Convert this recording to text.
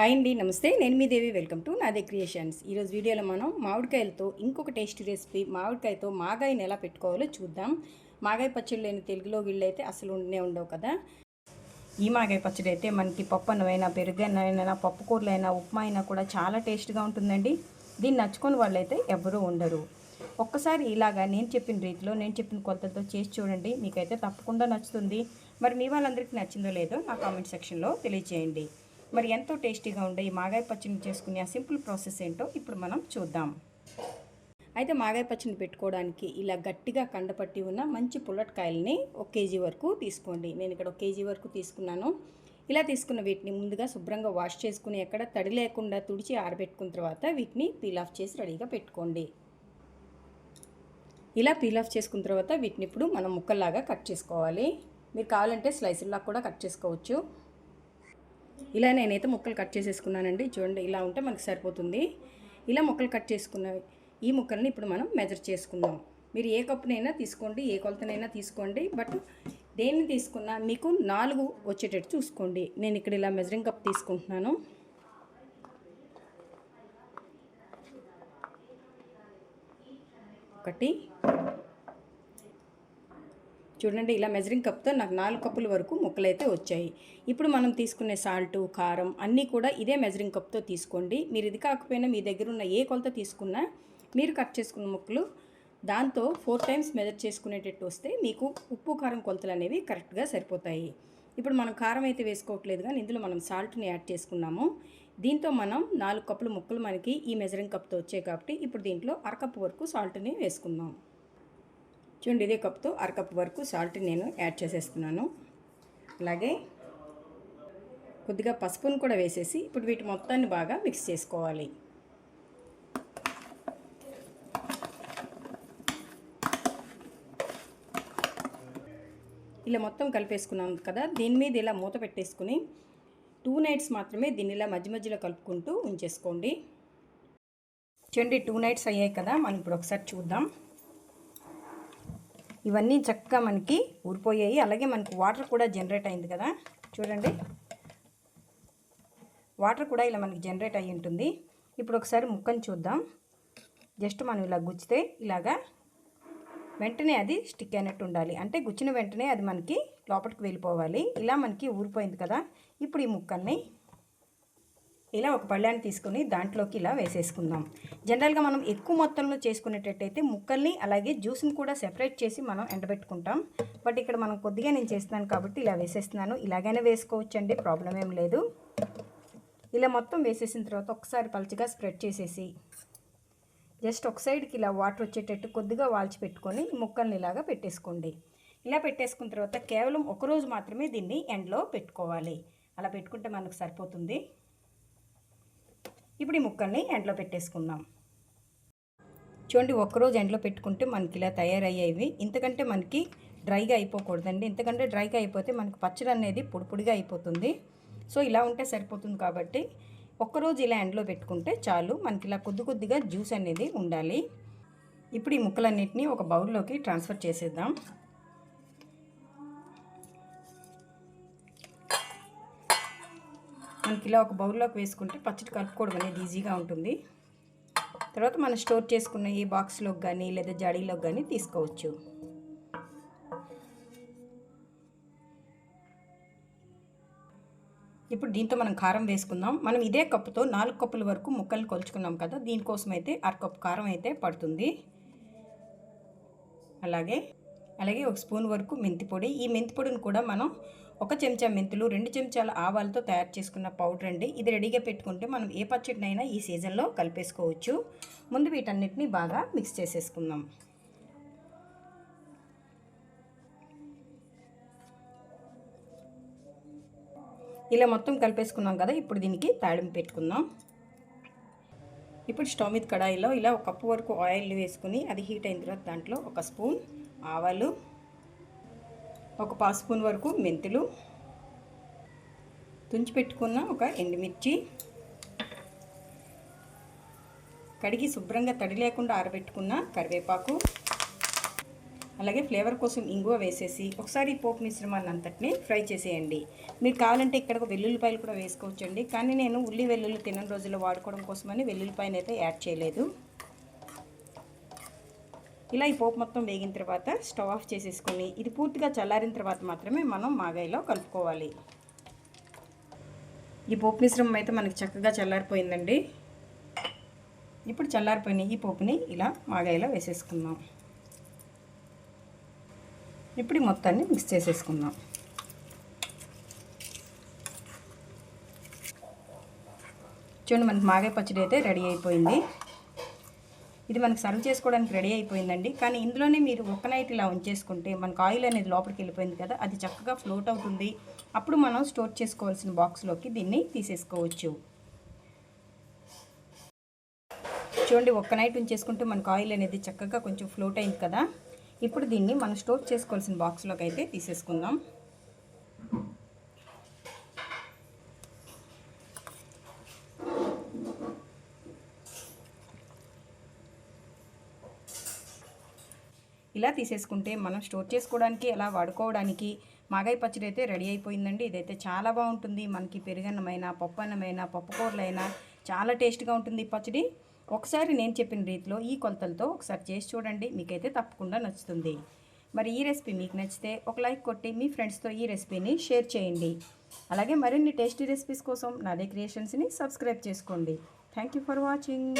Hi అండి నమస్తే. నేను మీ దేవి. Welcome to Nade creations. ఈరోజు వీడియోలో మనం మామిడికాయలతో ఇంకొక టేస్టీ రెసిపీ మామిడికాయతో మాగాయని ఎలా పెట్టుకోవాలో చూద్దాం. మాగాయ పచ్చడి లేని తెలుగులో వీళ్ళైతే అసలు ఉండే ఉండవు కదా. ఈ మాగాయ పచ్చడి అయితే మనకి పప్పు అన్నమైనా పెరుగు అన్నమైనా పప్పు ఉప్మా అయినా కూడా చాలా టేస్ట్గా ఉంటుందండి. దీన్ని నచ్చుకొని వాళ్ళైతే ఎవరూ ఉండరు. ఒక్కసారి ఇలాగా నేను చెప్పిన రీతిలో నేను చెప్పిన కొలతలతో చేసి చూడండి. మీకైతే తప్పకుండా నచ్చుతుంది. మరి మీ వాళ్ళందరికీ నచ్చిందో లేదో నా కామెంట్ సెక్షన్లో తెలియజేయండి మరి ఎంతో టేస్టీగా ఉండే ఈ మాగాయ పచ్చడిని చేసుకునే ఆ సింపుల్ ప్రాసెస్ ఏంటో ఇప్పుడు మనం చూద్దాం. అయితే మాగాయ పచ్చడిని పెట్టుకోవడానికి ఇలా గట్టిగా కండపట్టి ఉన్న మంచి పుల్లటికాయలని ఒక కేజీ వరకు తీసుకోండి. నేను ఇక్కడ ఒక కేజీ వరకు తీసుకున్నాను. ఇలా తీసుకున్న వీటిని ముందుగా శుభ్రంగా వాష్ చేసుకుని ఎక్కడ తడి లేకుండా తుడిచి ఆరబెట్టుకున్న తర్వాత వీటిని పీల్ ఆఫ్ చేసి రెడీగా పెట్టుకోండి. ఇలా పీల్ ఆఫ్ చేసుకున్న తర్వాత వీటిని ఇప్పుడు మనం ముక్కల్లాగా కట్ చేసుకోవాలి. మీరు కావాలంటే స్లైసుల్లా కూడా కట్ చేసుకోవచ్చు. ఇలా నేనైతే ముక్కలు కట్ చేసేసుకున్నానండి. చూడండి ఇలా ఉంటే మనకు సరిపోతుంది. ఇలా ముక్కలు కట్ చేసుకున్నవి ఈ ముక్కల్ని ఇప్పుడు మనం మెజర్ చేసుకుందాం. మీరు ఏ కప్పునైనా తీసుకోండి ఏ కొలతనైనా తీసుకోండి బట్ దేన్ని తీసుకున్నా మీకు నాలుగు వచ్చేటట్టు చూసుకోండి. నేను ఇక్కడ ఇలా మెజరింగ్ కప్ తీసుకుంటున్నాను. ఒకటి చూడండి ఇలా మెజరింగ్ కప్తో నాకు నాలుగు కప్పుల వరకు ముక్కలైతే వచ్చాయి. ఇప్పుడు మనం తీసుకునే సాల్ట్ కారం అన్నీ కూడా ఇదే మెజరింగ్ కప్తో తీసుకోండి. మీరు ఇది కాకపోయినా మీ దగ్గర ఉన్న ఏ కొలత తీసుకున్నా మీరు కట్ చేసుకున్న ముక్కలు దాంతో ఫోర్ టైమ్స్ మెజర్ చేసుకునేటట్టు వస్తే మీకు ఉప్పు కారం కొలతలు అనేవి కరెక్ట్గా సరిపోతాయి. ఇప్పుడు మనం కారం అయితే వేసుకోవట్లేదు కానీ ఇందులో మనం సాల్ట్ని యాడ్ చేసుకున్నాము. దీంతో మనం నాలుగు కప్పుల ముక్కలు మనకి ఈ మెజరింగ్ కప్తో వచ్చాయి కాబట్టి ఇప్పుడు దీంట్లో అరకప్పు వరకు సాల్ట్ని వేసుకుందాం. చూడండి ఇదే కప్తో అరకప్ వరకు సాల్ట్ నేను యాడ్ చేసేస్తున్నాను. అలాగే కొద్దిగా పసుపును కూడా వేసేసి ఇప్పుడు వీటి మొత్తాన్ని బాగా మిక్స్ చేసుకోవాలి. ఇలా మొత్తం కలిపేసుకున్నాం కదా దీని మీద ఇలా మూత పెట్టేసుకుని టూ నైట్స్ మాత్రమే దీన్ని ఇలా మధ్య మధ్యలో కలుపుకుంటూ ఉంచేసుకోండి. చూడండి టూ నైట్స్ అయ్యాయి కదా మనం ఇప్పుడు ఒకసారి చూద్దాం. ఇవన్నీ చక్కగా మనకి ఊరిపోయాయి. అలాగే మనకి వాటర్ కూడా జనరేట్ అయింది కదా. చూడండి. వాటర్ కూడా ఇలా మనకి జనరేట్ అయ్యి ఉంటుంది. ఇప్పుడు ఒకసారి ముక్కని చూద్దాం. జస్ట్ మనం ఇలా గుచ్చితే ఇలాగా వెంటనే అది స్టిక్ అయినట్టు ఉండాలి. అంటే గుచ్చిన వెంటనే అది మనకి లోపలికి వెళ్ళిపోవాలి. ఇలా మనకి ఊరిపోయింది కదా. ఇప్పుడు ఈ ముక్కల్ని ఇలా ఒక పళ్ళాన్ని తీసుకొని దాంట్లోకి ఇలా వేసేసుకుందాం. జనరల్గా మనం ఎక్కువ మొత్తంలో చేసుకునేటట్టయితే ముక్కల్ని అలాగే జ్యూస్ని కూడా సెపరేట్ చేసి మనం ఎండబెట్టుకుంటాం. బట్ ఇక్కడ మనం కొద్దిగా నేను చేస్తున్నాను కాబట్టి ఇలా వేసేస్తున్నాను. ఇలాగైనా వేసుకోవచ్చండి ప్రాబ్లం ఏం లేదు. ఇలా మొత్తం వేసేసిన తర్వాత ఒకసారి పలుచగా స్ప్రెడ్ చేసేసి జస్ట్ ఒక సైడ్కి ఇలా వాటర్ వచ్చేటట్టు కొద్దిగా వాల్చి పెట్టుకొని ముక్కల్ని ఇలాగా పెట్టేసుకోండి. ఇలా పెట్టేసుకున్న తర్వాత కేవలం ఒకరోజు మాత్రమే దీన్ని ఎండలో పెట్టుకోవాలి. అలా పెట్టుకుంటే మనకు సరిపోతుంది. ఇప్పుడు ఈ ముక్కల్ని ఎండలో పెట్టేసుకుందాం. చూడండి ఒక్కరోజు ఎండలో పెట్టుకుంటే మనకి ఇలా తయారయ్యేవి. ఇంతకంటే మనకి డ్రైగా అయిపోకూడదండి. ఇంతకంటే డ్రైగా అయిపోతే మనకి పచ్చడి అనేది పొడిపొడిగా అయిపోతుంది. సో ఇలా ఉంటే సరిపోతుంది కాబట్టి ఒక్కరోజు ఇలా ఎండలో పెట్టుకుంటే చాలు. మనకి ఇలా కొద్ది కొద్దిగా జ్యూస్ అనేది ఉండాలి. ఇప్పుడు ఈ ముక్కలన్నిటిని ఒక బౌల్లోకి ట్రాన్స్ఫర్ చేసేద్దాం. మనకి ఇలా ఒక బౌల్లోకి వేసుకుంటే పచ్చడి కలుపుకోవడం అనేది ఈజీగా ఉంటుంది. తర్వాత మనం స్టోర్ చేసుకున్న ఈ బాక్స్లోకి కానీ లేదా జాడీలోకి కానీ తీసుకోవచ్చు. ఇప్పుడు దీంతో మనం కారం వేసుకుందాం. మనం ఇదే కప్పుతో నాలుగు కప్పుల వరకు ముక్కలు కొలుచుకున్నాం కదా దీనికోసం అయితే అరకప్పు కారం అయితే పడుతుంది. అలాగే అలాగే ఒక స్పూన్ వరకు మెంతి పొడి. ఈ మెంతి పొడిని కూడా మనం ఒక చెంచా మెంతులు రెండు చెంచాల ఆవాలతో తయారు చేసుకున్న పౌడర్ అండి. ఇది రెడీగా పెట్టుకుంటే మనం ఏ పచ్చడినైనా ఈ సీజన్లో కలిపేసుకోవచ్చు. ముందు వీటన్నిటిని బాగా మిక్స్ చేసేసుకుందాం. ఇలా మొత్తం కలిపేసుకున్నాం కదా ఇప్పుడు దీనికి తాళింపు పెట్టుకుందాం. ఇప్పుడు స్టవ్ మీద కడాయిలో ఇలా ఒక కప్పు వరకు ఆయిల్ వేసుకుని అది హీట్ అయిన తర్వాత దాంట్లో ఒక స్పూన్ ఆవాలు ఒక పావు స్పూన్ వరకు మెంతులు. తుంచి పెట్టుకున్న ఒక ఎండుమిర్చి. కడిగి శుభ్రంగా తడి లేకుండా ఆరబెట్టుకున్న కరివేపాకు. అలాగే ఫ్లేవర్ కోసం ఇంగువ వేసేసి ఒకసారి పోపు మిశ్రమాన్ని అంతటిని ఫ్రై చేసేయండి. మీరు కావాలంటే ఇక్కడ వెల్లుల్లిపాయలు కూడా వేసుకోవచ్చండి. కానీ నేను ఉల్లి వెల్లుల్లి తినని రోజుల్లో వాడుకోవడం కోసమని వెల్లుల్లిపాయను అయితే యాడ్ చేయలేదు. ఇలా ఈ పోపు మొత్తం వేగిన తర్వాత స్టవ్ ఆఫ్ చేసేసుకొని ఇది పూర్తిగా చల్లారిన తర్వాత మాత్రమే మనం మాగాయిలో కలుపుకోవాలి. ఈ పోపు మిశ్రమం అయితే మనకి చక్కగా చల్లారిపోయిందండి. ఇప్పుడు చల్లారిపోయిన ఈ పోపుని ఇలా మాగాయిలో వేసేసుకుందాం. ఇప్పుడు ఈ మొత్తాన్ని మిక్స్ చేసేసుకుందాం. చూడండి మనకి మాగాయ పచ్చడి అయితే రెడీ అయిపోయింది. ఇది మనకు సర్వ్ చేసుకోవడానికి రెడీ అయిపోయిందండి. కానీ ఇందులోనే మీరు ఒక నైట్ ఇలా ఉంచేసుకుంటే మనకు ఆయిల్ అనేది లోపలికి వెళ్ళిపోయింది కదా అది చక్కగా ఫ్లోట్ అవుతుంది. అప్పుడు మనం స్టోర్ చేసుకోవాల్సిన బాక్స్లోకి దీన్ని తీసేసుకోవచ్చు. చూడండి ఒక్క నైట్ ఉంచేసుకుంటే మనకు ఆయిల్ అనేది చక్కగా కొంచెం ఫ్లోట్ అయింది కదా. ఇప్పుడు దీన్ని మనం స్టోర్ చేసుకోవాల్సిన బాక్స్లోకి అయితే తీసేసుకుందాం. ఇలా తీసేసుకుంటే మనం స్టోర్ చేసుకోవడానికి ఎలా వాడుకోవడానికి మాగాయ పచ్చడి అయితే రెడీ అయిపోయిందండి. ఇదైతే చాలా బాగుంటుంది. మనకి పెరుగన్నమైన పప్పు అన్నమైన పప్పుకూరలైనా చాలా టేస్ట్గా ఉంటుంది ఈ పచ్చడి. ఒకసారి నేను చెప్పిన రీతిలో ఈ కొలతలతో ఒకసారి చేసి చూడండి. మీకైతే తప్పకుండా నచ్చుతుంది. మరి ఈ రెసిపీ మీకు నచ్చితే ఒక లైక్ కొట్టి మీ ఫ్రెండ్స్తో ఈ రెసిపీని షేర్ చేయండి. అలాగే మరిన్ని టేస్టీ రెసిపీస్ కోసం నాదే క్రియేషన్స్ని సబ్స్క్రైబ్ చేసుకోండి. Thank you for watching.